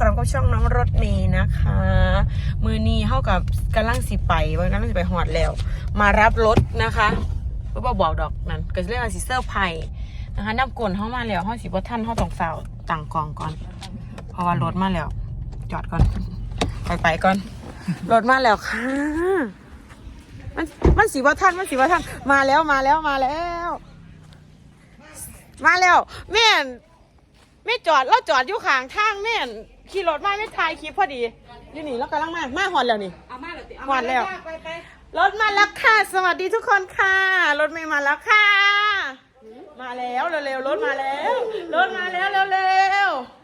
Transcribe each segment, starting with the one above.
กลับกับช่องน้องรถเมย์นะคะ มือนีเข้ากับกำลังสิไปวันกำลังสิไปหอดแล้ว มารับรถนะคะเพื่อบอกดอกนั้นก็จะเรียกว่าสิเซอร์ไพรนะคะน้ำกลนเข้ามาแล้วห้องสิบท่านห้องตองเฝ้าต่างกองก่อน เพราะว่ารถมาแล้ว จอดก่อน ไปไปก่อน รถมาแล้วค่ะ มันมันสีว่าท่านมันสีว่าท่านมาแล้วมาแล้วมาแล้ว มาแล้วแม่นไม่จอดเราจอดอยู่ข้างทางแม่ ขี่รถมาไม่ถ่ายคลิปพอดี อยู่นี่แล้วกำลังมา มาหอนแล้วนี่ เอามาเลยติหอนแล้ว ไปไปรถมาแล้วค่ะ สวัสดีทุกคนค่ะ รถไม่มาแล้วค่ะ มาแล้วเร็วๆ รถมาแล้ว รถมาแล้วเร็วๆ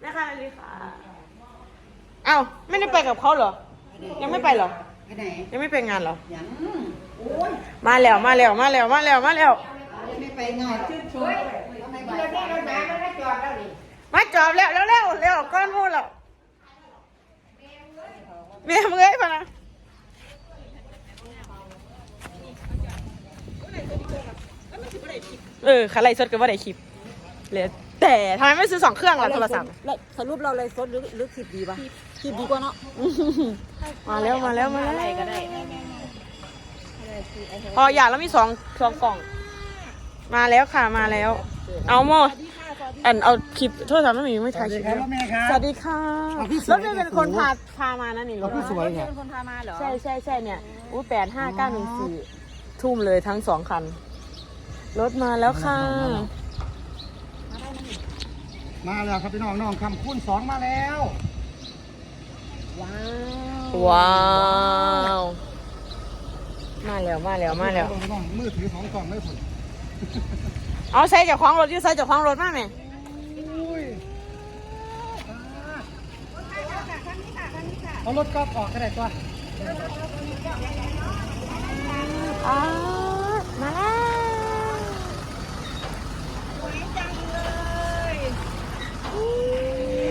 แม่ค่ะเลยค่ะ เอ้าไม่ได้ไปกับเขาเหรอ ยังไม่ไปเหรอ ไปไหนยังไม่ไปงานเหรอ ยังโอ้ยมาแล้วมาแล้วมาแล้วมาแล้วมาแล้ว ไม่ไปง่ายชื่นชมทำไมบ่ายสามโมงมาจอบแล้วเร็วเร็วเร็วก้อนมูแล้วเมียมึงเอ้ยพะนะเออขาไลฟ์สดก็ว่าได้คลิปเลยแต่ทำไมไม่ซื้อสองเครื่องล่ะโทรศัพท์แล้วสรุปเราเลยสดหรือหรือคลิปดีป่ะคลิปดีกว่าเนาะมาแล้วมาแล้วมาแล้วอะไรก็ได้พออยากแล้วมีสองสองกล่อง มาแล้วค่ะมาแล้ว เอาโม อันเอาคลิปโทรศัพท์ไม่มีไม่ถ่ายคลิปครับแม่ครับ สวัสดีค่ะเอาพี่สรวยถเมย์เป็นคนพาพามานะนี่รถพี่สวยเนี่ยเป็นคนพามาเหรอ ใช่ใช่ใช่เนี่ยอู้แปดห้าเก้าหนึ่งสี่ทุ่มเลยทั้งสองคัน รถมาแล้วค่ะ มาแล้วครับพี่น้องน้องคำคูณสองมาแล้วว้าว มาแล้วมาแล้วมาแล้วน้องมือถือสองกล่องไม่ผล เอาใส่จากของรถอยืใส่จากของรถมาไหมอุ้ยเอารถก็ออกก็ได้ก่อนอ่ามาแล้ว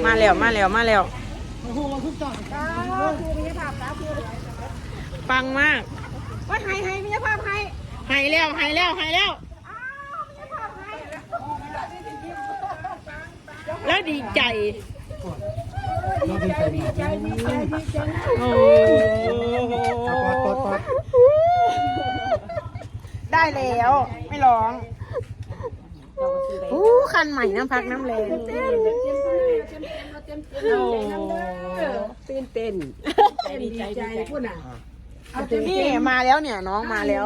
มาแล้วมาแล้วมาแล้วโอ้โหทุกจอดครูมีภาพสาวครูปังมากว่าไฮไฮมีภาพไฮหายแล้วหายแล้วหายแล้ว แล้วดีใจ เราดีใจดีใจดีใจดีใจโอ้ปอดปอดปอดได้แล้ว ไม่ร้องอู้คันใหม่น้ำพักน้ำแรงโอ้ตื่นเต้นดีใจพูดน่ะนี่มาแล้วเนี่ยน้องมาแล้ว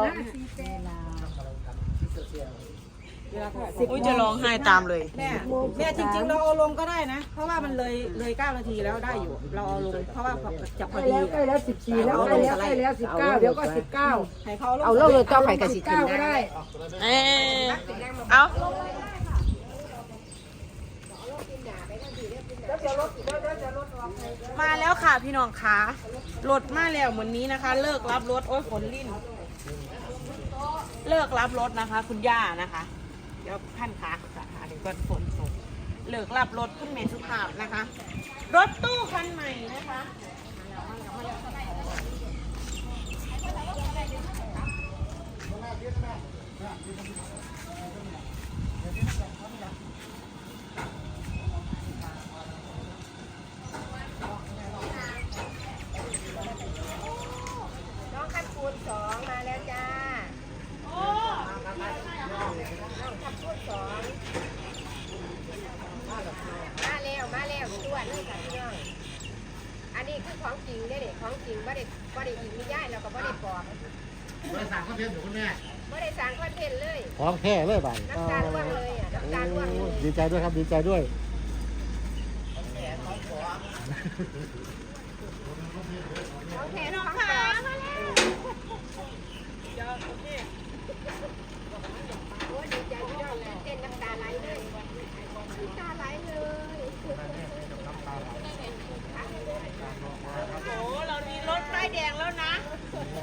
อุ้ยจะร้องไห้ตามเลย แม่แม่จริงๆ เราเอาลงก็ได้นะ เพราะว่ามันเลยเลยเก้านาทีแล้วได้อยู่ เราเอาลงเพราะว่าจะพอดีใกล้แล้วสิบสี่แล้วใกล้แล้วใกล้แล้วสิบเก้าเดี๋ยวก็สิบเก้าให้เขาเอาเลิกเลยเจ้าไข่กับสิบเก้าก็ได้เอ้ยเอามาแล้วค่ะพี่น้องคะรถมาแล้วเหมือนนี้นะคะ เลิกรับรถโอ้ยฝนลิ่นเลิกรับรถนะคะ คุณย่านะคะเดี๋ยวท่านขาค่ะเดี๋ยวก่อนฝนตกเลิกรับรถขึ้นเมนสุภาพนะคะ รถตู้คันใหม่นะคะน้องคันคูณสองมาแล้วจ้า โอ้ น้องคันคูณสองมาแล้วมาแล้วตรวจเลยค่ะพี่น้องอันนี้คือ ของจริงเด้อเด็ของจริงบ่ได้บ่ได้อิงนิย่ายแล้วก็บ่ได้ปลอมบริษัทก็เทียบอยู่คุณแม่บ่ได้สร้างคอนเทนต์เลย ของแท้เลยบ่ายน้ำตาล่วงเลยอะน้ำตาล่วงเลยดีใจด้วยครับดีใจด้วยโอเคน้องค่ะมาแล้วโอ้ยดีใจพี่น้องตื่นเต้นน้ำตาไหลเลยน้ำตาไหลเลย โหเรามีรถป้ายแดงแล้วนะ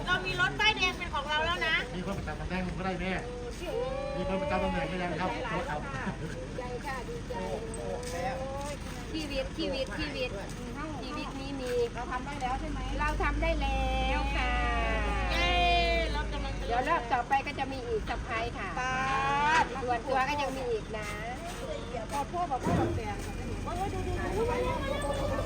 เรามีรถป้ายแดงเป็นของเราแล้วนะ มีคนประจำตำแหน่งผมก็ได้แม่มีคนประจำตำแหน่งก็ยังครับรถเอาดีใจค่ะดีใจชีวิตชีวิตชีวิตชีวิตนี้มีเราทำได้แล้วใช่ไหมเราทำได้แล้วค่ะเย้รถกำลังจะเดี๋ยวรอบต่อไปก็จะมีอีกสับไพรส์ค่ะส่วนตัวก็ยังมีอีกนะโอ้พวกแบบพวกแบบแตกโอ้ยดูดูดู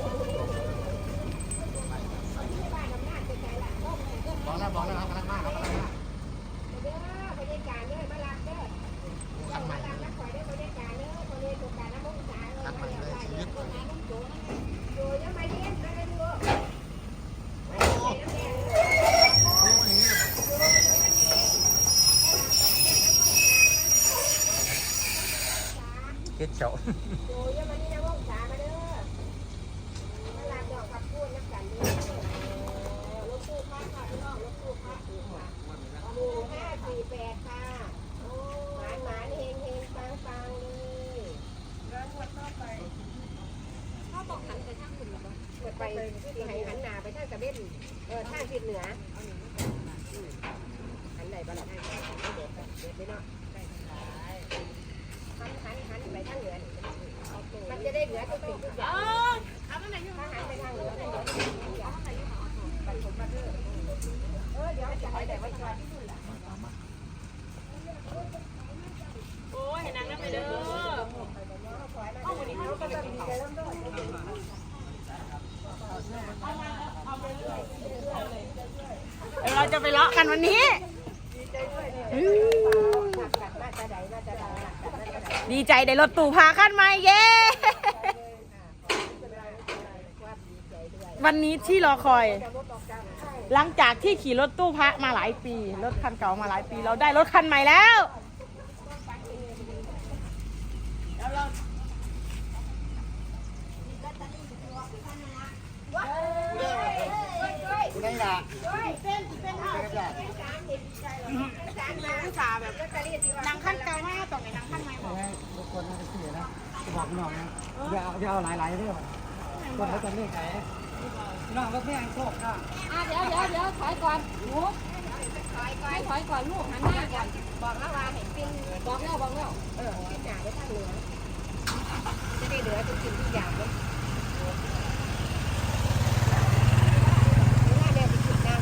บอกแล้วบอกแล้วครับกำลังมากครับกำลังมาก เด้อบรรยากาศเด้อมาลักเด้อ คันใหม่ มาลักนักข่อยได้บรรยากาศเด้อคนนี้ตัวการน้ำมันสาย คันใหม่เลยชีวิต ดูยังไม่เล่นได้ดู เฮ็ดเจ้า ดูยังไม่ได้น้ำมันสายมาเด้อมาลักดอกกับพูดนักกันเด้อรถตู้พักค่ะพี่น้องรถตู้พักอยู่ค่ะหมู่ห้าสี่แปดค่ะหมานหมานเฮงเฮงปังปังเลยเขาบอกหันไปทางคุณหรอเปิดไปที่ให้หันหน้าไปทางตะเบ็นเออทางทิศเหนือหันไหนบ้างล่ะทางเด็ดเด็ดไปเนาะหันหันหันไปทางเหนือมันจะได้เหนือทุกสิ่งทุกอย่างถ้าหันไปทางเหนือมันจะ ได้ทุกอย่างปันผมมาเถอะเออเดี๋ยวจะไปไหนไว้ก่อนโอ้ยเห็นนางนั่นไปเด้อเดี๋ยวเราจะไปเลาะกันวันนี้ ดีใจได้รถตู่พาขั้นมาเย้ วันนี้ที่รอคอย หลังจากที่ขี่รถตู้พระมาหลายปี รถคันเก่ามาหลายปี เราได้รถคันใหม่แล้วคุณได้ละนางขั้นเก่ามากต่อไหนนางขั้นใหม่บอกทุกคนน่าจะเสียนะจะบอกพี่น้องนะอย่าเอาอย่าเอาหลายๆเรื่องคนเขาจะเลือกใคร น้องก็แม่งโชคค่ะอะเดี๋ยวเดี๋ยวเดี๋ยวถอยก่อนหนูให้ถอยก่อนลูกหันหน้าก่อนบอกแล้วว่าเห็นปิ้งบอกแล้วบอกแล้วเออปิ้งหนาไปทางเหนือจะได้เหลือทุกสิ่งทุกอย่างเลยหน้าแดงไปจุดนาง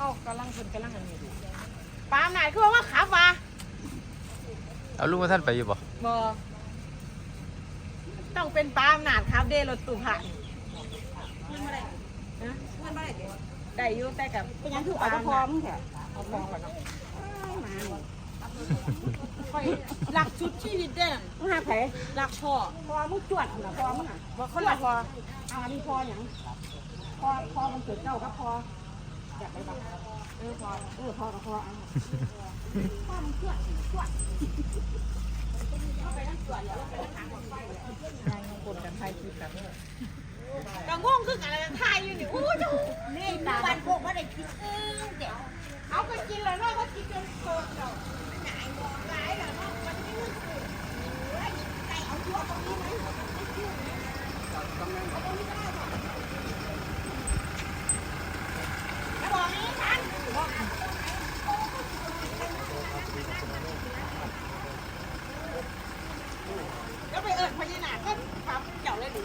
เอ้า กำลังคนกำลังอันนี้ปาล์มไหนคือว่าขับวะเอาลุงมาท่านไปอยู่บ่บอต้องเป็นปาล์มหนาดครับเด้รถตู่ผ่านได้อยู่แต่กับเป็นยังคือเอาพร้อมแค่เอาฟองก่อนเนาะค่อยหลักชุดชีวิตเด้นมึงหาไผหลักพ่อพอมึงจวดเหรอพอมึงอะว่าคนละพอเอาอันนี้พออย่างพอพอมันเกิดเจ้าก็พออยากไปบ้างเออพอเออพอ ก็พอเอาพอมึงจวดจวดคนกันไทยคือกันกังงงคือกันอะไรไทยอยู่นี่อู้จูนี่ตาบันพวกว่าได้กินอึ้งเดี๋ยวเอาไปกินแล้วเนาะก็กินจนโตเนาะแล้วไปเอิญพญานาคก็ปั๊บเจ้าเลยดิ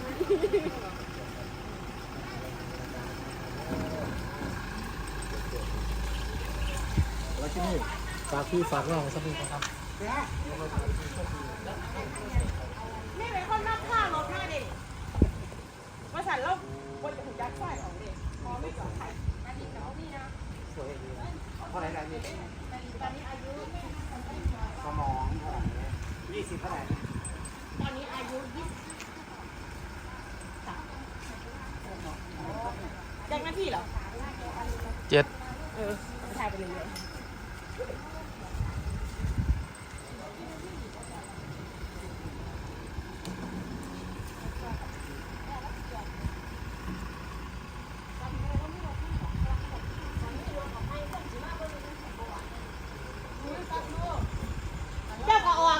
แล้วที่นี่ฝาก พี่ฝากน้องสักนิดนะครับนี่เป็นคนนับค่ารถมาดิมาสั่นแล้วบนจะถูกยัดไส้ของดิพอไม่จอดใครเท่าไหร่ได้นี่สมองเท่าไหร่ยี่สิบเท่าไหร่ตอนนี้อายุยี่สิบยังหน้าที่เหรอเจ็ดเออเอาไปถ่ายไปเลยเลย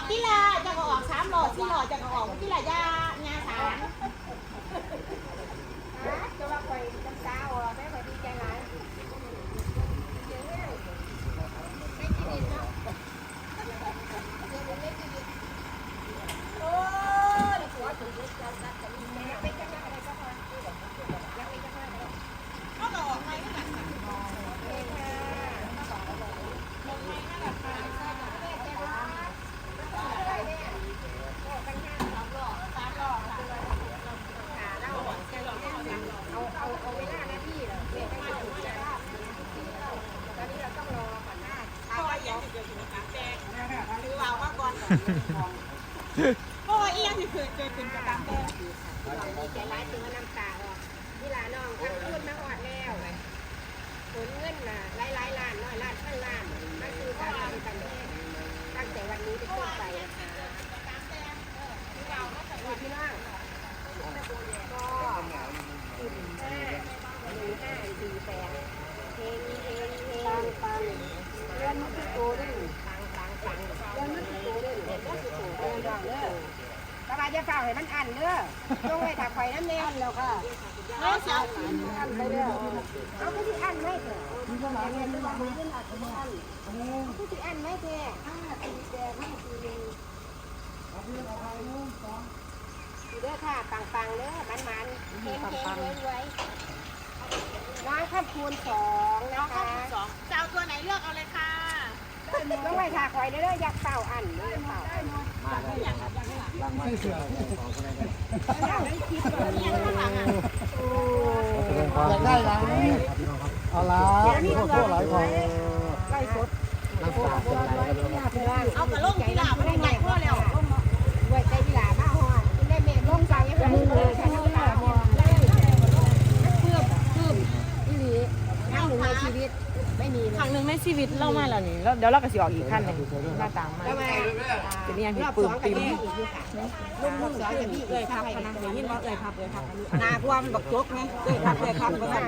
ที่ละจะก็อ อกสามหลอดสี่หลอดจะก็ออกที่ละยางาสาม จะว่าคอยน้ำตาออกแม่คอยดีใจหลายเดี๋ยวเนี่ยไม่กินอีกเนาะเดี๋ยวไม่กินอีกโอ้ยหัวถึงยึดจับจับจับแม่เป็นจังอะไรก็พอยังเป็นจังอะไรก็ เขาก็ออกไปไม่กัน โอเคค่ะเอาเอาเอาเวลาหน้าที่เหรอเวลาหน้าที่ตอนนี้เราต้องรอก่อนหน้า เพราะว่าอีหยังสิเกิดขึ้นกับการแดงคือว่าว่าก่อน เพราะว่าอีหยังสิเกิดเกิดขึ้นกับการแดงดีใจร้ายถึงว่าน้ำตาออกที่ลาน้องทั้งพูดมาหอดแล้วผลเงินน่ะหลายหลายล้านน้อยล้านพันล้านนั่นคือการทำกันเองตั้งแต่วันนี้เป็นต้นไปนะคะนี่พี่น้องก็สิบห้าหนึ่งห้าสี่แปดเพลงเพลงเพลงปังเรื่องมันคือโตด้วยปังปังปังเรื่องมันคือโตด้วยเด็กก็คือโตเรื่องดองเด้อสบายจะเฝ้าให้มันอัน เด้องไว้ถักไฟน้ำแน่นแล้วค่ะเราเสียอันไปเด้อเอาผู้ที่อันไม่เถอะมีคนมาเรียนรู้ว่ามีเรื่องอะไรบ้างผู้ที่อันไม่แท้ห้าสี่แปดห้าสี่หนึ่งเด้อค่ะปังๆเด้อมันๆเฮงๆรวยๆน้องข้ามคูณสองนะคะสองจะเอาตัวไหนเลือกเอาเลยค่ะต้องไว้ถากไว้เด้ออยากเป่าอันเด้อเป่าม่เสือ อยากได้ยังเอาละขอโทษหลายคนไล่สดน้ำตาเป็นไรกันเลยเอากระล่งที่หลาไม่ได้ใหญ่พ่อแล้วไว้ใจกีฬาบ้าหอดได้เมลงใจให้มันเลยใช้น้ำตาหอเลเพื่อเพื่ออีหลีครั้งหนึ่งในชีวิตไม่มีครั้งหนึ่งในชีวิตเรามาแล้วนี่แล้วเดี๋ยวเราก็สิออกอีกขั้นหนึ่งหน้าต่างมา แล้วมาจะนี่ยังรที่อบปืสนองกัปิบมแม่อีกอยู่ค่ะลุงลุงสองกับพี่เอ้ยครับนะได้ยินว่าเอ้ยครับเอ้ยครับนาพวมบักจกไงเอ้ยครับเอ้ยครับก็ได้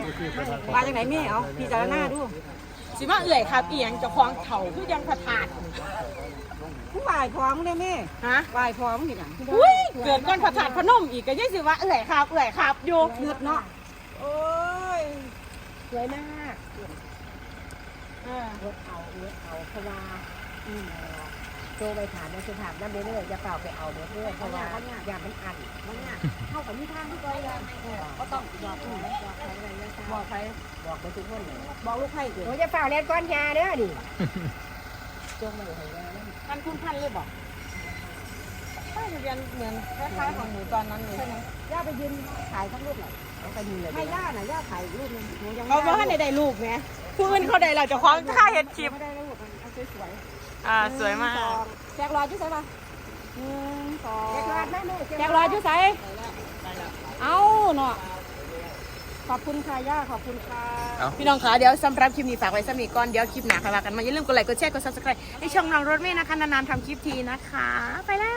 มาจากไหนแม่เอาพี่จารณาดูสิมาเอื่อยครับอีหยังเจะคล้าของเถ่าคือยังผถาดผู้บ่ายพร้อมได้แม่ฮะบ่ายพร้อมอย่างอุ้ยเกิดก่อนผถาดพนมอีกก็ยังสิว่าเอื่อยครับเอื่อยครับอยู่เลือดเนาะโอ้ยสวยมากเออรถเอารถเอาเพราะว่าอืม โจไปถามในสุภาพนั่นเรื่อยๆอย่าเปล่าไปเอาเรื่อยๆเพราะว่าอย่ามันอันมันเนี่ยเข้ากับมีทางที่ก้อยเลยก็ต้องบอกผู้บอกใครอะไรนะบอกใครบอกไปทุกคนเลยบอกลูกใครเกิดโอ้ยจะเปล่าเล่นก้อนยาเด้อดิจงมาอยู่ให้ยาเด้อพันคุณพันเลยบอกป้ายทะเบียนเหมือนคล้ายๆของหนูตอนนั้นเลยใช่ไหมย่าไปยืนขายทั้งรูปเลยเอาไปยืนเลยให้ย่าน่ะย่าขายรูปนึงหนูยังเอาเพราะว่าในได้รูปไงผู้อื่นเขาได้เราเจะคล้าของค่าเห็ดคลิปไม่ได้รูปมันเอาสวยๆ อ่าสวยมากแจกรอยจุ๊ใส่ปะหนึ่งสองแจกรอยแม่แม่แจกรอยจุ๊ใส่เอาเนาะขอบคุณค่ะย่าขอบคุณค่ะ เอาพี่น้องคะเดี๋ยวสำหรับคลิปนี้ฝากไว้สมีก่อนเดี๋ยวคลิปหนาค่ะว่ากันมาอย่าลืมกดไลค์กดแชร์กด subscribe ให้ช่องน้องรถเมย์นะคะนานๆทำคลิปทีนะคะ ไปแล้ว